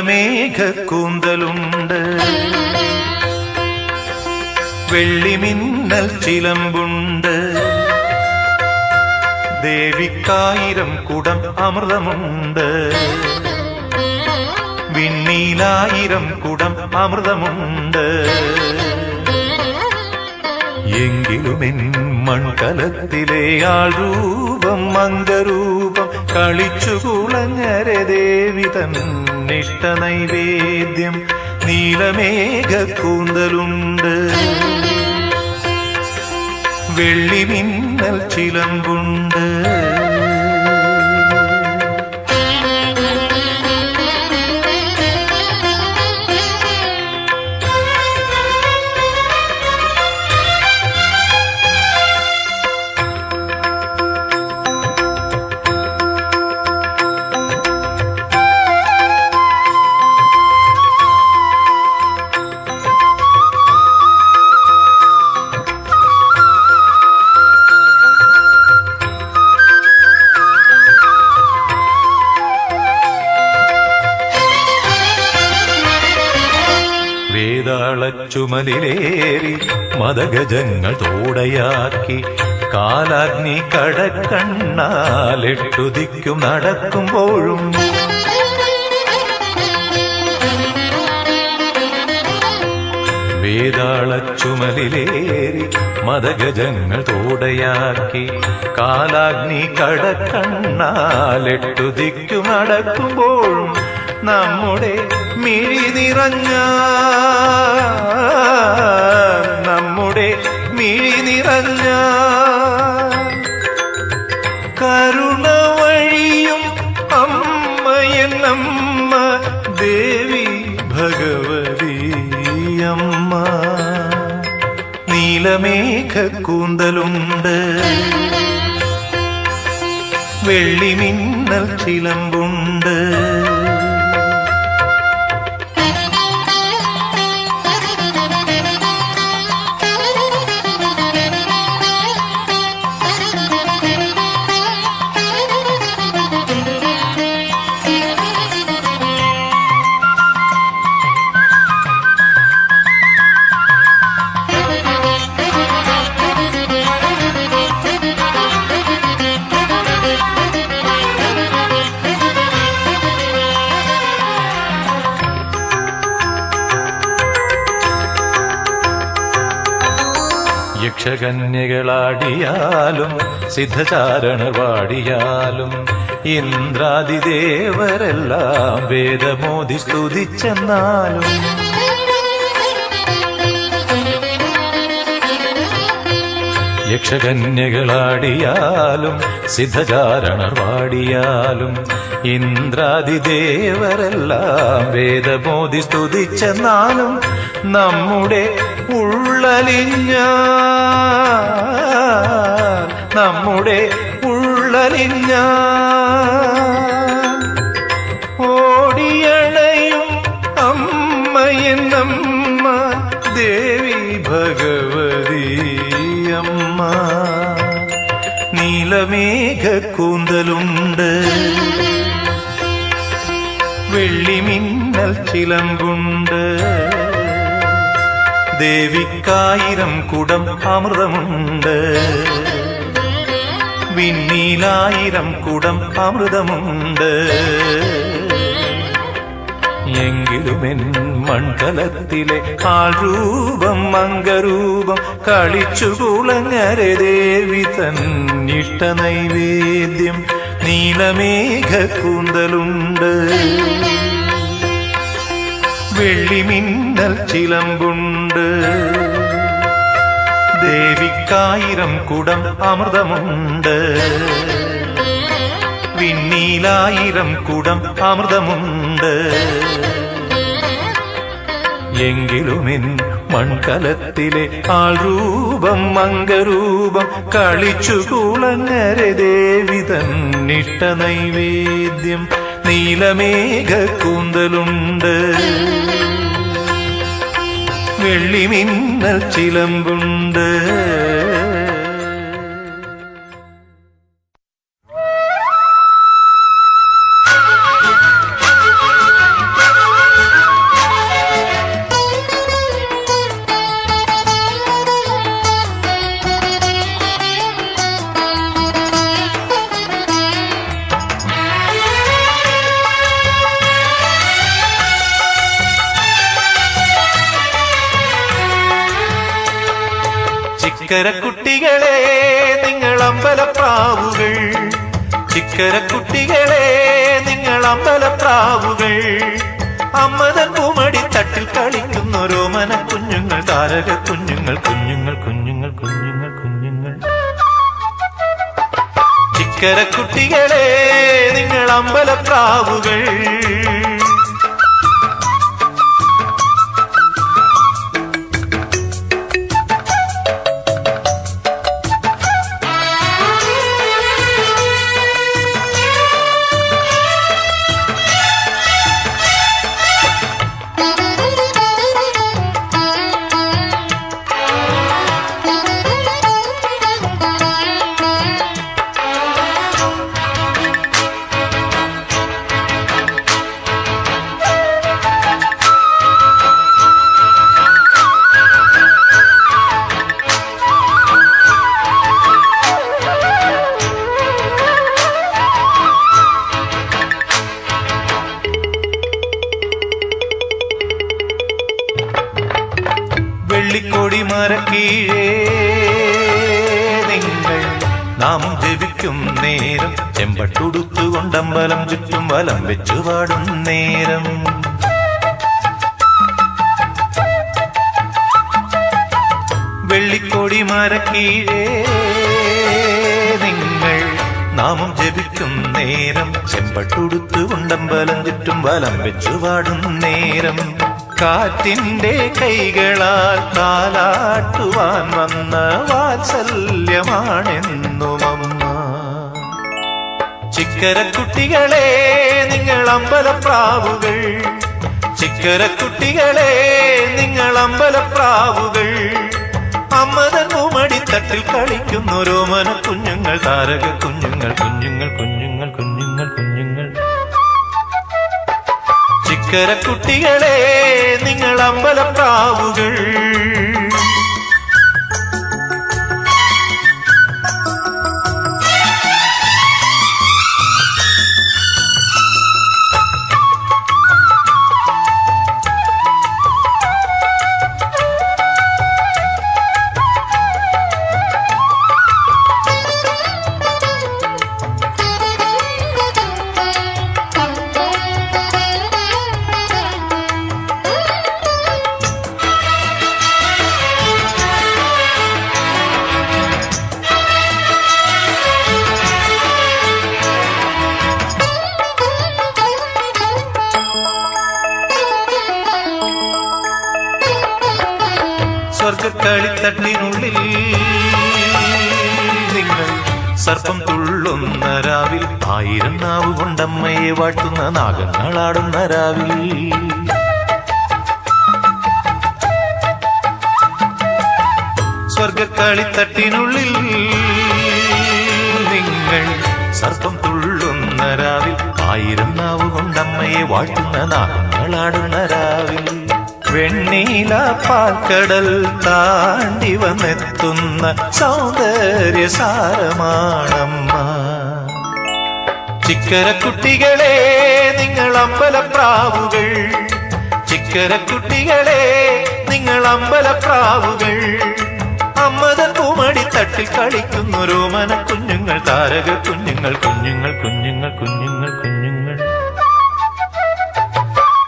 നീലമേഘ കൂന്തലുണ്ട് വെള്ളിമിന്നൽ ചിലമ്പുണ്ട്. ദേവിക്കായിരം കുടം അമൃതമുണ്ട്. വിണ്ണീലായിരം കുടം അമൃതമുണ്ട്. എങ്കിലും എൻ മൺകലത്തിലെ ആൾ രൂപം മംഗരൂപം കളിച്ചു കുളങ്ങര ദേവി തന്നിഷ്ട നൈവേദ്യം നീലമേഘ കൂന്തലുണ്ട്. വെള്ളിമിന്നൽ ചിലമ്പുണ്ട്. വേതാളച്ചുമലിലേറി മതഗജങ്ങൾ തോടയാക്കി കാലാഗ്നി കടക്കണ്ണാലെട്ടുതിക്കും നടക്കുമ്പോഴും വേതാളച്ചുമലിലേറി മതഗജങ്ങൾ തോടയാക്കി കാലാഗ്നി കടക്കണ്ണാലെട്ടുതിക്കും നടക്കുമ്പോഴും നമ്മുടെ മിഴി നിറഞ്ഞ നമ്മുടെ മിഴി നിറഞ്ഞ കരുണ വഴിയും അമ്മയെന്നമ്മ ദേവി ഭഗവതി അമ്മ. നീലമേഘ കൂന്തലുണ്ട് വെള്ളിമിന്നൽ ചിലമ്പുണ്ട്. യക്ഷകന്യകളാടിയാലും സിദ്ധചാരണർ പാടിയാലും ഇന്ദ്രാതിദേവരെല്ലാം വേദമോദി സ്തുതിച്ചെന്നാലും. യക്ഷകന്യകളാടിയാലും സിദ്ധചാരണർ പാടിയാലും ഇന്ദ്രാദിദേവരെല്ലാം വേദബോധി സ്തുതിച്ചെന്നാലും നമ്മുടെ ഉള്ളലിഞ്ഞ നമ്മുടെ ഉള്ളലിഞ്ഞ ഓടിയണയും അമ്മയെന്നമ്മ ദേവി ഭഗവതി അമ്മ. നീലമേഘ കൂന്തലുണ്ട് ചിലമ്പുണ്ട് ദേവിക്കായിരം കുടം അമൃതമുണ്ട്. വിണ്ണീലായിരം കുടം അമൃതമുണ്ട്. എങ്കിലുമെൻ മണ്ഡലത്തിലെ ആരൂപം രൂപം മംഗരൂപം കളിച്ചു കുളങ്ങരെ ദേവി തന്നിഷ്ട നൈവേദ്യം നീലമേഘ കൂന്തലുണ്ട് വെള്ളിമിന്നൽ ചിലമ്പുണ്ട്. ദേവിക്കായിരം കുടം അമൃതമുണ്ട്. വിണ്ണീലായിരം കുടം അമൃതമുണ്ട്. എങ്കിലുമെൻ മൺകലത്തിലെ ആൾ രൂപം മംഗരൂപം കളിച്ചു കുളങ്ങരെ ദേവി നിട്ട നൈവേദ്യം. നീലമേഘ കൂന്തലുണ്ട്. വെള്ളിമിന്നൽ ചിലമ്പുണ്ട്. ചിക്കരക്കുട്ടികളെ നിങ്ങൾ അമ്പലപ്രാവുകൾ ചിക്കരക്കുട്ടികളെ നിങ്ങൾ അമ്പലപ്രാവുകൾ അമ്മതൻ പൂമടി തട്ടിൽ കളിക്കുന്നോരോ മന കുഞ്ഞുങ്ങൾ താരക കുഞ്ഞുങ്ങൾ കുഞ്ഞുങ്ങൾ കുഞ്ഞുങ്ങൾ കുഞ്ഞുങ്ങൾ. കുഞ്ഞുങ്ങൾ ചിക്കരക്കുട്ടികളെ നിങ്ങൾ അമ്പലപ്രാവുകൾ വലം വെച്ചു പാടും നേരം. കാറ്റിന്റെ കൈകളാൽ താലാട്ടുവാൻ വന്ന വാത്സല്യമാണെന്നും അമ്മ ചിക്കരക്കുട്ടികളെ നിങ്ങൾ അമ്പലപ്രാവുകൾ. ചിക്കരക്കുട്ടികളെ നിങ്ങൾ അമ്പലപ്രാവുകൾ. അമ്മതൻ മുമടിത്തട്ടിൽ കളിക്കുന്നോരോ മന കുഞ്ഞുങ്ങൾ താരക കുഞ്ഞുങ്ങൾ കുഞ്ഞുങ്ങൾ കുഞ്ഞുങ്ങൾ കുഞ്ഞുങ്ങൾ കുഞ്ഞുങ്ങൾ. ചിക്കരക്കുട്ടികളെ നിങ്ങൾ അമ്പലപ്രാവുകൾ നാഗങ്ങളാടുന്ന രാവിൽ സ്വർഗക്കളിത്തട്ടിനുള്ളിൽ നിങ്ങൾ സർപ്പം തുള്ളുന്ന രാവിൽ ആയിരം നാവ് കൊണ്ടമ്മയെ വാഴ്ത്തുന്ന നാഗങ്ങളാടുന്ന രാവിൽ വെണ്ണീല പാൽക്കടൽ താണ്ടി വന്നെത്തുന്ന സൗന്ദര്യ സാരമാണമ്മ ചിക്കരക്കുട്ടികളെ നിങ്ങൾ അമ്പലപ്രാവുകൾ ചിക്കരക്കുട്ടികളെ നിങ്ങൾ അമ്പലപ്രാവുകൾ അമ്മതൻ പൂമടി തട്ടിൽ കളിക്കുന്നൊരു മന കുഞ്ഞുങ്ങൾ താരക കുഞ്ഞുങ്ങൾ കുഞ്ഞുങ്ങൾ കുഞ്ഞുങ്ങൾ കുഞ്ഞുങ്ങൾ കുഞ്ഞുങ്ങൾ.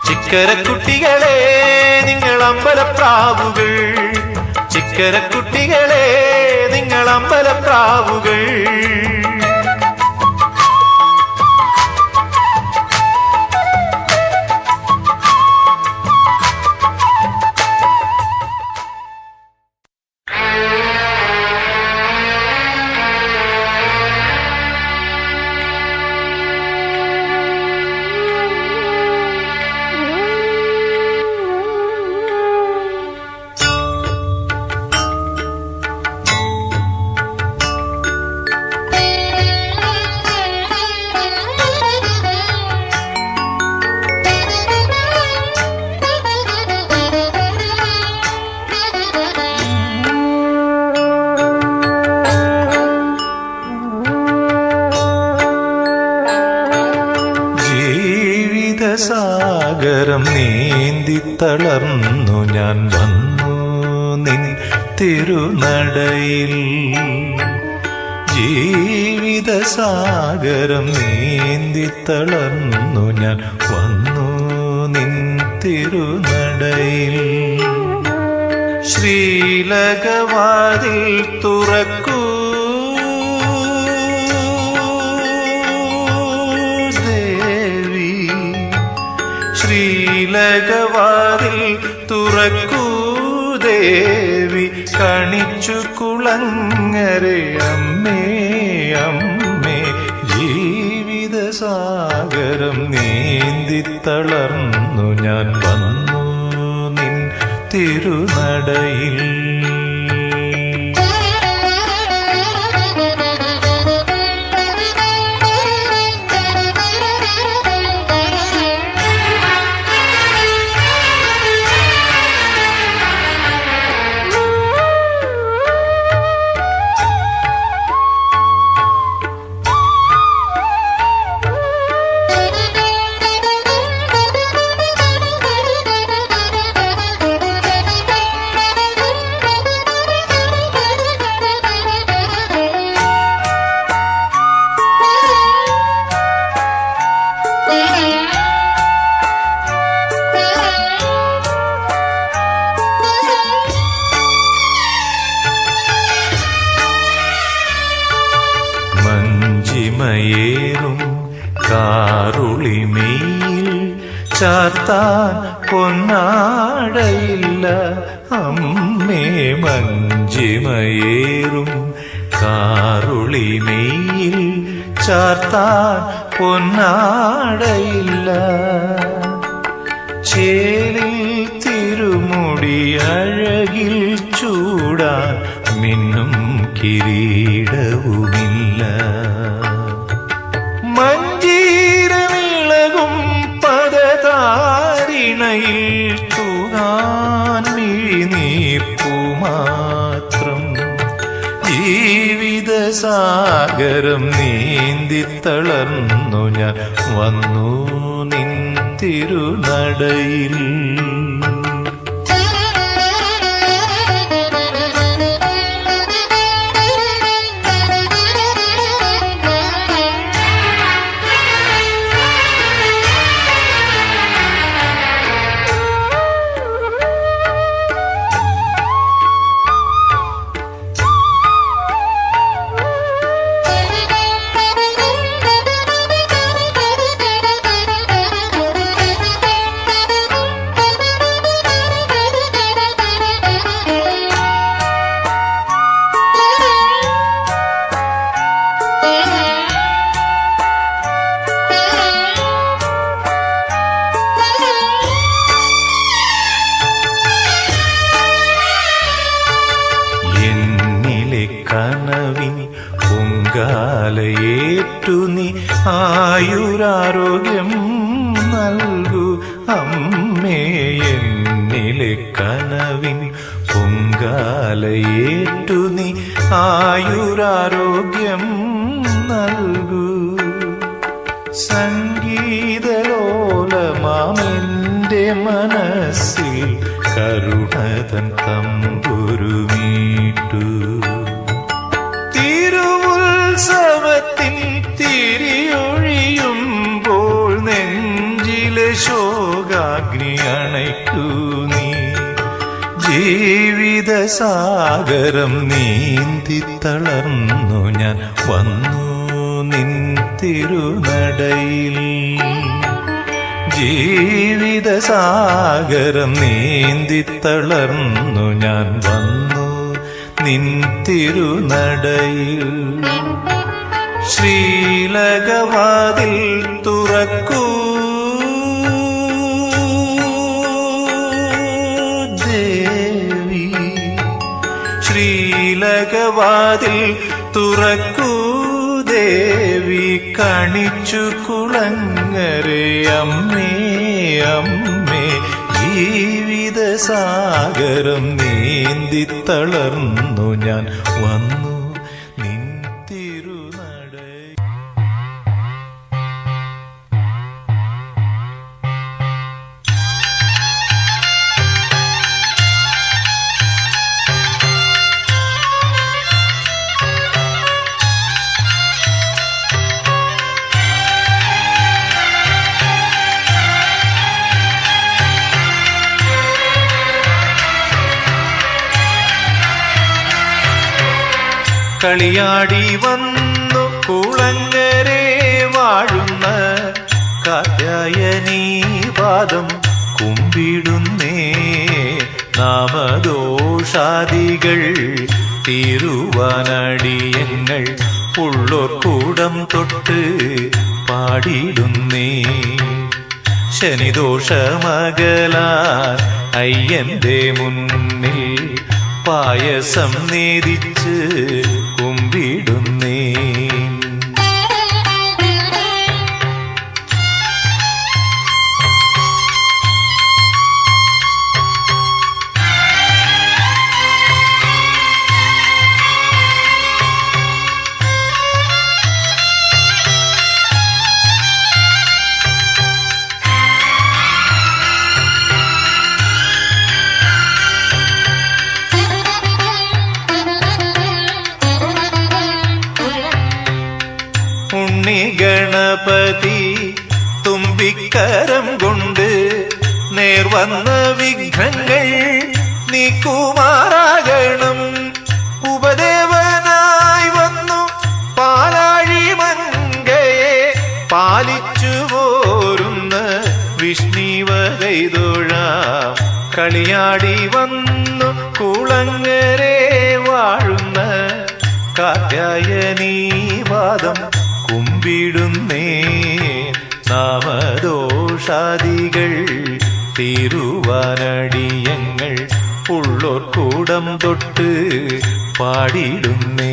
ചിക്കരക്കുട്ടികളെ നിങ്ങൾ അമ്പലപ്രാവുകൾ ചിക്കരക്കുട്ടികളെ നിങ്ങൾ അമ്പലപ്രാവുകൾ ശ്രീലകവാതിൽ തുറക്കൂ ദേവി കണിച്ചു കുളങ്ങരെ അമ്മേ അമ്മേ. ജീവിത സാഗരം നീന്തി തളർന്നു ഞാൻ വന്നു നിൻ തിരുനടയിൽ. ജീവിതസാഗരം നീന്തി തളർന്നു ഞാൻ വന്നു നിൻ തിരുനടയിൽ. ആയുരാരോഗ്യം നൽകൂ. അമ്മേ എന്നിലെ കനവിൻ പൊങ്കാലയേറ്റു നീ. ആയുരാരോഗ്യം നൽകൂ. സംഗീതലോലമാമെന്റെ മനസ്സിൽ കരുണതൻ തമ്പുരുമീട്ടു ശോകാഗ്നി അണയ്ക്കൂ നീ. ജീവിത സാഗരം നീന്തി തളർന്നു ഞാൻ വന്നു നിൻ തിരുനടയിൽ. ജീവിത സാഗരം നീന്തി തളർന്നു ഞാൻ വന്നു നിൻ തിരുനടയിൽ. ശ്രീലകവാതിൽ തുറക്കൂ ശ്രീലകവാതിൽ തുറക്കൂ ദേവി കണിച്ചു കുളങ്ങരെ അമ്മേ അമ്മേ. ജീവിതസാഗരം നീന്തി തളർന്നു ഞാൻ വന്നു. കളിയാടി വന്നു കുളങ്ങരെ വാഴുന്ന കാറ്റായനീ പാദം കുമ്പിടുന്നേ നാമദോഷാദികൾ തീരുവാനടിയങ്ങൾ ഉള്ളോർക്കൂടം തൊട്ട് പാടിടുന്നേ. ശനിദോഷമകലാൻ അയ്യന്റെ മുന്നിൽ പായസം നേദിച്ച് കുമ്പിടുന്നേ നാമദോഷാദികൾ തീരുവാനടിയങ്ങൾ ഉള്ളോർക്കൂടം തൊട്ട് പാടിയിടുന്നേ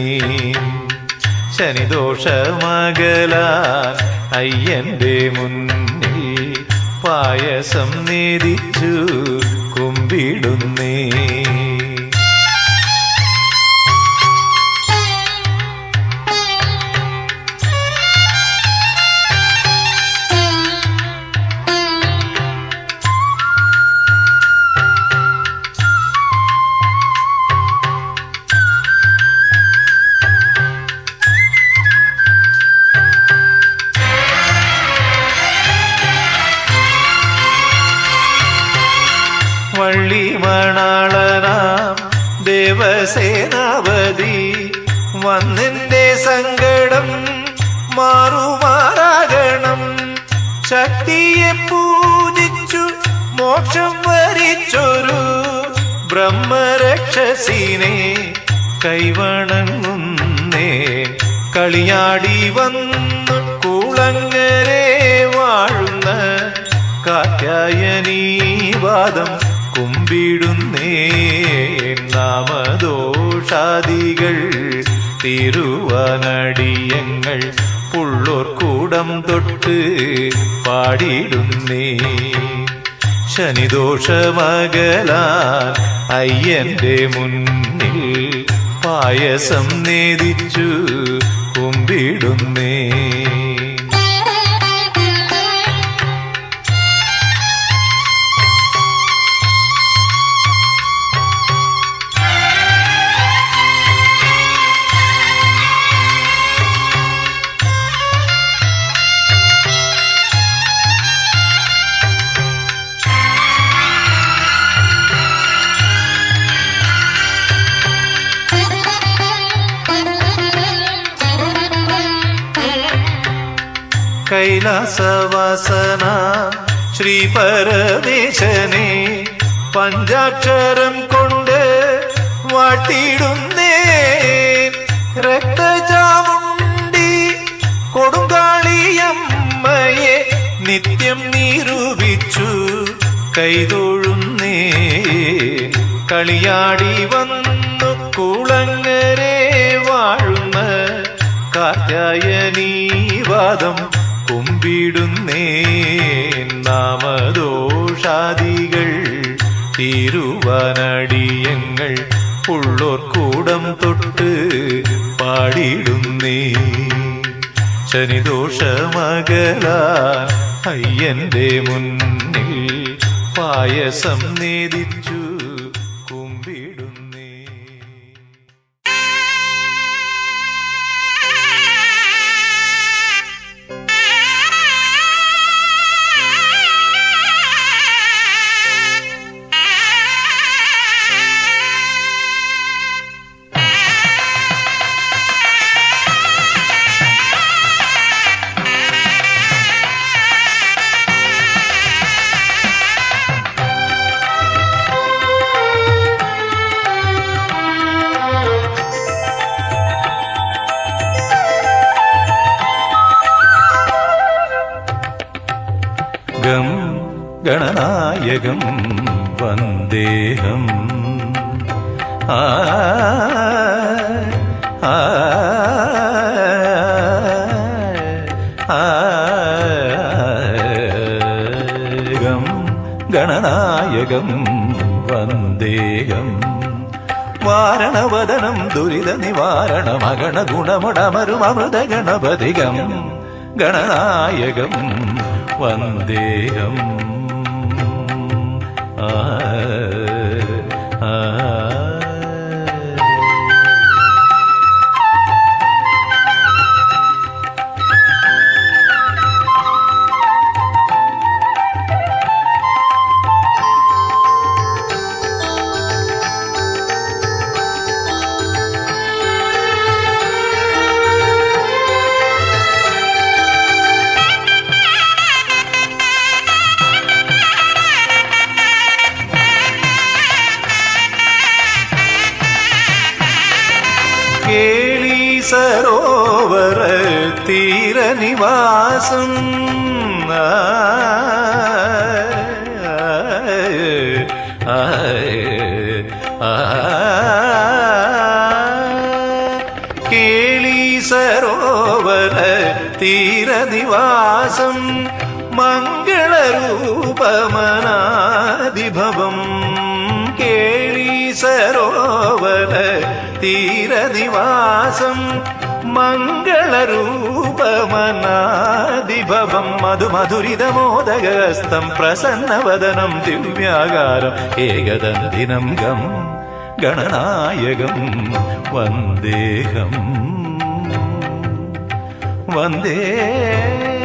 ശനിദോഷമകലാൻ അയ്യന്റെ മുന്നിൽ പായസം നേദിച്ചു കുമ്പിടുന്നേ വന്നെന്റെ സങ്കടം മാറുമാറാകണം. ശക്തിയെ പൂജിച്ചു മോക്ഷം വരിച്ചൊരു ബ്രഹ്മരക്ഷസിനെ കൈവണങ്ങുന്നേ. കളിയാടി വന്നു കുളങ്ങരെ വാഴുന്ന കാത്യായനീവാദം കുമ്പിടുന്നേ. നാമദോഷാദികൾ തിരുവനടിയങ്ങൾ കൂടം തൊട്ട് പാടിയിടുന്നേ. ശനിദോഷമകലാൻ അയ്യന്റെ മുന്നിൽ പായസം നേദിച്ചു കുമ്പിടുന്നേ. കൈലാസവാസന ശ്രീ പരമേശനെ പഞ്ചാക്ഷരം കൊണ്ട് വാട്ടിയിടുന്നേ രക്തചാമുണ്ടി കൊടുങ്കാളിയമ്മയെ നിത്യം നിരൂപിച്ചു കൈതൊഴുന്നേ കളിയാടി വന്നു കുളങ്ങരെ വാഴുന്ന കാറ്റായനീ കുമ്പിടുന്നേ നാമദോഷാദികൾ. തിരുവനടിയങ്ങൾ ഉള്ളോർക്കൂടം തൊട്ട് പാടിടുന്നേ. ശനിദോഷമകലാൻ അയ്യന്റെ മുന്നിൽ പായസം നേദിച്ചു. ഗണനായകം വന്ദേഹം. ആ ആ ഗം ഗണനായകം വന്ദേഹം. വാരണവദനം ദുരിത നിവാരണ മകണ ഗുണമുടമരുമൃത ഗണപതികം ഗണനായകം വന്ദേഹം. ആ ആ തീരനിവാസം മംഗളരൂപമനാദിഭവം മധുമധുരിതമോദകസ്തം പ്രസന്നവദനം ദിവ്യാകാരം ഏകദന്തിനം ഗം ഗണനായകം വന്ദേഹം വന്ദേഹം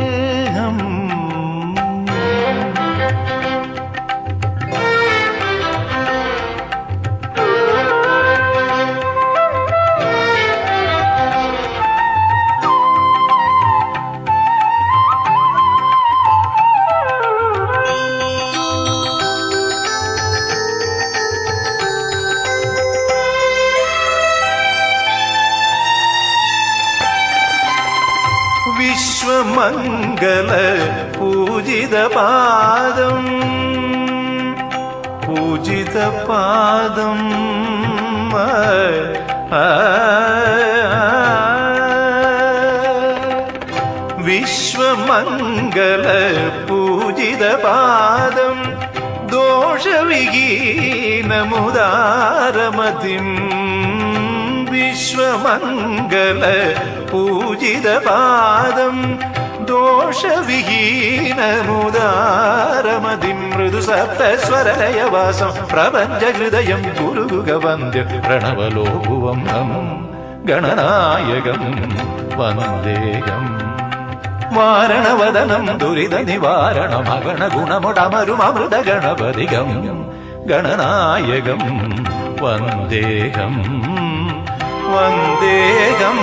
விஸ்வமங்கல பூஜித பாதம். பூஜித பாதம். விஸ்வமங்கல பூஜித பாதம். தோஷவிகீனமுதாரமதிம் പാദം പൂജിതപാദം. ദോഷവിഹീനമുദാരമതിം മൃദു സപ്തസ്വരലയവാസം പ്രപഞ്ചഹൃദയം ഗുരുഗുഗവന്ദ്യ പ്രണവലോകുവം ഗണനായകം വന്ദേഹം. വാരണവദനം ദുരിത നിവാരണമഗണ ഗുണമുടമരുമൃത ഗണപതികം ഗണനായകം വന്ദേഹം. വന്ദേഹം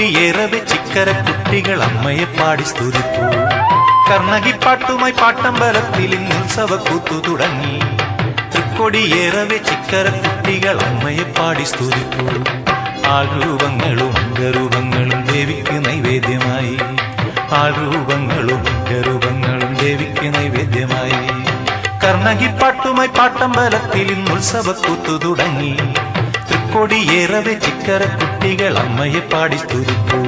തൃക്കൊടിയേറവെ ചിക്കര കുട്ടികൾ അമ്മയെ പാടി സ്തുതിപ്പൂ. കർണകിപ്പാട്ടുമായി പാട്ടമ്പലത്തിൽ ഉത്സവ ഉത്സവക്കൂത്തു തുടങ്ങി. തൃക്കൊടിയേറവെ ചിക്കര കുട്ടികൾ അമ്മയെ പാടി സ്തുതിപ്പു. ആൾരൂപങ്ങളും അംഗരൂപങ്ങളും ദേവിക്ക് നൈവേദ്യമായി. ആൾരൂപങ്ങളും അംഗരൂപങ്ങളും ദേവിക്ക് നൈവേദ്യമായി. കർണകിപ്പാട്ടുമായി പാട്ടമ്പലത്തിൽ ഉത്സവ ഉത്സവക്കൂത്തു തുടങ്ങി. തൃക്കൊടിയേറവെ ചിക്കര കുട്ടികൾ അമ്മയെ പാടി സ്തുതിപ്പൂ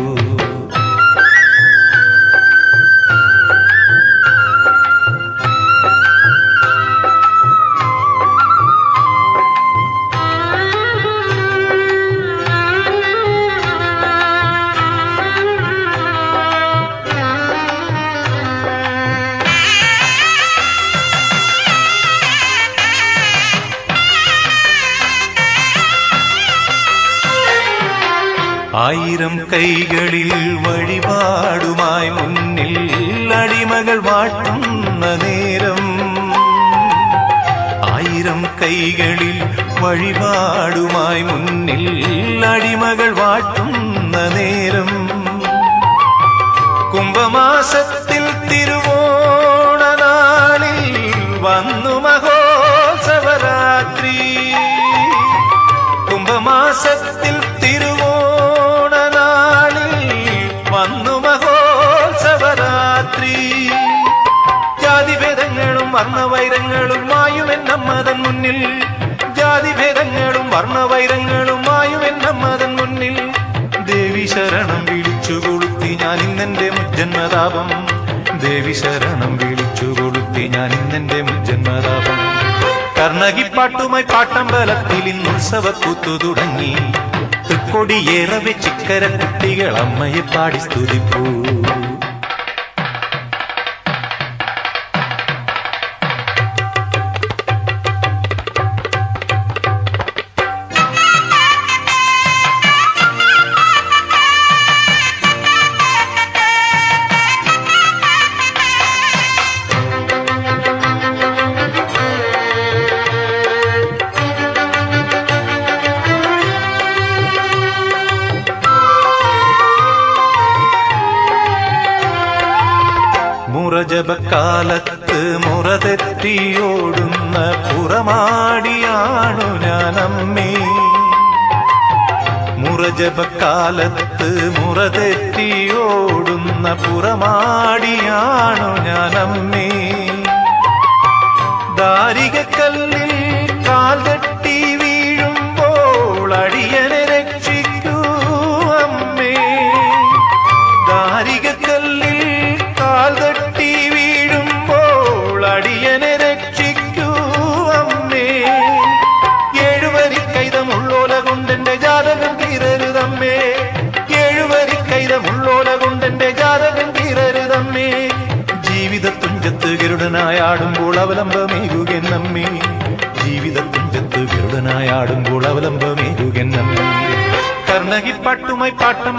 ആയിരം കൈകളിൽ വഴിപാടുമായി മുന്നിൽ അടിമകൾ വാട്ടുന്ന നേരം. ആയിരം കൈകളിൽ വഴിപാടുമായി മുന്നിൽ അടിമകൾ വാട്ടുന്ന നേരം. കുംഭമാസത്തിൽ തിരുവോണനാളിൽ വന്നു മഹോത്സവരാത്രി. കുംഭമാസത്തിൽ മായുമെന്നമ്മതൻ മുന്നിൽ ജാതിഭേദങ്ങളും വർണവൈരങ്ങളും മായുമെന്നമ്മതൻ മുന്നിൽ. ദേവി ശരണം വിളിച്ചു കൊളുത്തി ഞാൻ ഇന്നെന്റെ മുജ്ജന്മതാപം. ദേവി ശരണം വിളിച്ചു കൊളുത്തി ഞാൻ ഇന്നെന്റെ മുജ്ജന്മതാപം. കർണകിപ്പാട്ടുമായി പാട്ടമ്പലത്തിൽ ഇന്ന് ഉത്സവക്കൂത്തു തുടങ്ങി. തൃക്കൊടിയേറവെ ചിക്കര കുട്ടികൾ അമ്മയെ പാടി സ്തുതിപ്പൂ. മുറജപക്കാലത്ത് മുറതെറ്റിയോടുന്ന പുറമാടിയാണു ഞാനമ്മേ. മുറജപക്കാലത്ത് മുറതെറ്റിയോടുന്ന പുറമാടിയാണു ഞാനമ്മേ. ദാരികക്കല്ലിൽ കാൽ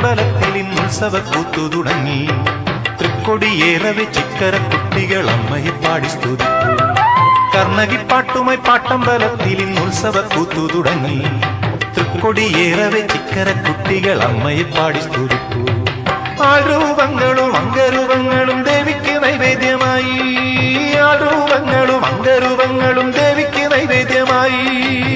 ഇന്ന് ഉത്സവക്കൂത്തു തുടങ്ങി. തൃക്കൊടിയേറവെ ചിക്കര കുട്ടികൾ അമ്മയെ പാടി സ്തുതിപ്പൂ കർണകിപ്പാട്ടുമായി പാട്ടമ്പലത്തിൽ ഇന്ന് ഉത്സവക്കൂത്തു തുടങ്ങി. തൃക്കൊടിയേറവെ ചിക്കര കുട്ടികൾ അമ്മയെ പാടി സ്തുതി ആരൂപങ്ങളും അംഗരൂപങ്ങളും ദേവിക്ക് നൈവേദ്യമായി. ആരൂപങ്ങളും അംഗരൂപങ്ങളും ദേവിക്ക് നൈവേദ്യമായി.